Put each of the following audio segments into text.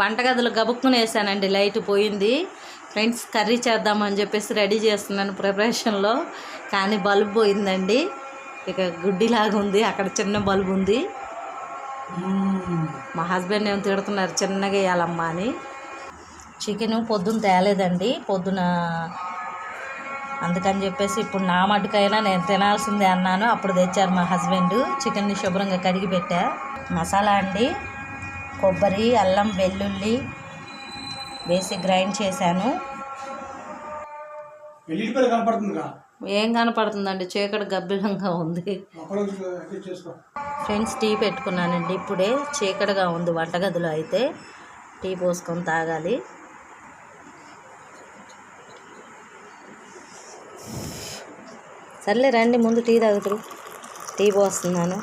వంటగదిలో గబుక్కుని వేసానండి లైట్ పోయింది. ఫ్రెండ్స్ కర్రీ చేద్దామని చెప్పేసి రెడీ చేస్తున్నాను ప్రిపరేషన్లో. కానీ బల్బ్ పోయిందండి. ఇక గుడ్డిలాగా ఉంది అక్కడ చిన్న బల్బ్ ఉంది. మా హస్బెండ్ ఏమో తిడుతున్నారు చిన్నగా వేయాలమ్మా అని. చికెన్ పొద్దున్న తేలేదండి. పొద్దున అందుకని చెప్పేసి ఇప్పుడు నా మటుకైనా నేను తినాల్సిందే అన్నాను. అప్పుడు తెచ్చారు మా హస్బెండ్. చికెన్ని శుభ్రంగా కడిగి పెట్టా. మసాలా అండి కొబ్బరి అల్లం వెల్లుల్లి వేసి గ్రైండ్ చేశాను. ఏం కనపడుతుందండి? చీకటి గబ్బిలంగా ఉంది. ఫ్రెండ్స్ టీ పెట్టుకున్నానండి ఇప్పుడే. చీకటిగా ఉంది వంటగదిలో అయితే. టీ పోసుకొని తాగాలి. సర్లే రండి ముందు టీ తాగుతురు. టీ పోస్తున్నాను.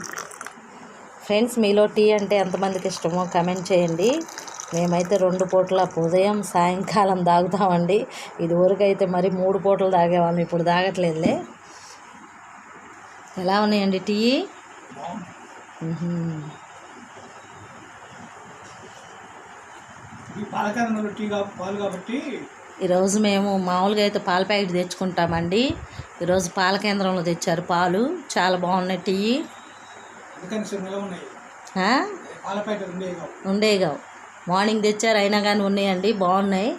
ఫ్రెండ్స్ మీలో టీ అంటే ఎంతమందికి ఇష్టమో కమెంట్ చేయండి. మేమైతే రెండు పూటల ఉదయం సాయంకాలం తాగుతామండి. ఇది అయితే మరి మూడు పూటలు తాగేవాళ్ళం ఇప్పుడు తాగట్లేదులే. ఎలా ఉన్నాయండి టీ? ఈరోజు మేము మామూలుగా అయితే పాల ప్యాకెట్ తెచ్చుకుంటామండి. ఈరోజు పాల కేంద్రంలో తెచ్చారు పాలు. చాలా బాగున్నాయి టీ. అందుకని సార్ నిలవ ఉన్నాయి. ఆ? పాల ప్యాకెట్ ఉండేవి కావు ఉండేగా మార్నింగ్ తెచ్చారు అయినా కానీ ఉన్నాయండి బాగున్నాయి.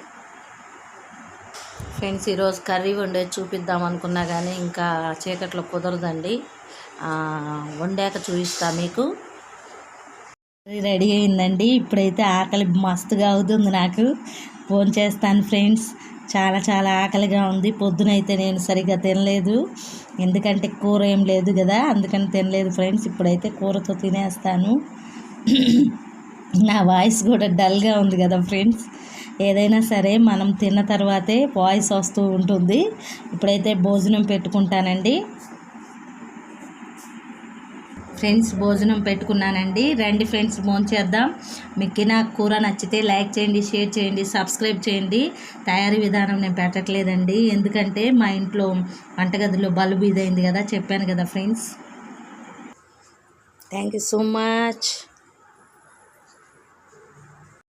ఫ్రెండ్స్ ఈరోజు కర్రీ వండేది చూపిద్దాం అనుకున్నా కానీ ఇంకా చీకట్లో కుదరదండి. వండాక చూపిస్తా మీకు. కర్రీ రెడీ అయిందండి. ఇప్పుడైతే ఆకలి మస్తుగా అవుతుంది నాకు. ఫోన్ చేస్తాను ఫ్రెండ్స్. చాలా చాలా ఆకలిగా ఉంది. పొద్దునైతే నేను సరిగ్గా తినలేదు. ఎందుకంటే కూర ఏం లేదు కదా. అందుకని తినలేదు ఫ్రెండ్స్. ఇప్పుడైతే కూరతో తినేస్తాను. నా వాయిస్ కూడా డల్గా ఉంది కదా ఫ్రెండ్స్. ఏదైనా సరే మనం తిన్న తర్వాతే వాయిస్ వస్తూ ఉంటుంది. ఇప్పుడైతే భోజనం పెట్టుకుంటానండి. ఫ్రెండ్స్ భోజనం పెట్టుకున్నానండి. రండి ఫ్రెండ్స్ భోంచేద్దాం మీకు కూర నచ్చితే లైక్ చేయండి షేర్ చేయండి సబ్స్క్రైబ్ చేయండి. తయారీ విధానం నేను పెట్టట్లేదండి. ఎందుకంటే మా ఇంట్లో వంటగదిలో బల్బు ఇదైంది కదా చెప్పాను కదా friends. Thank you so much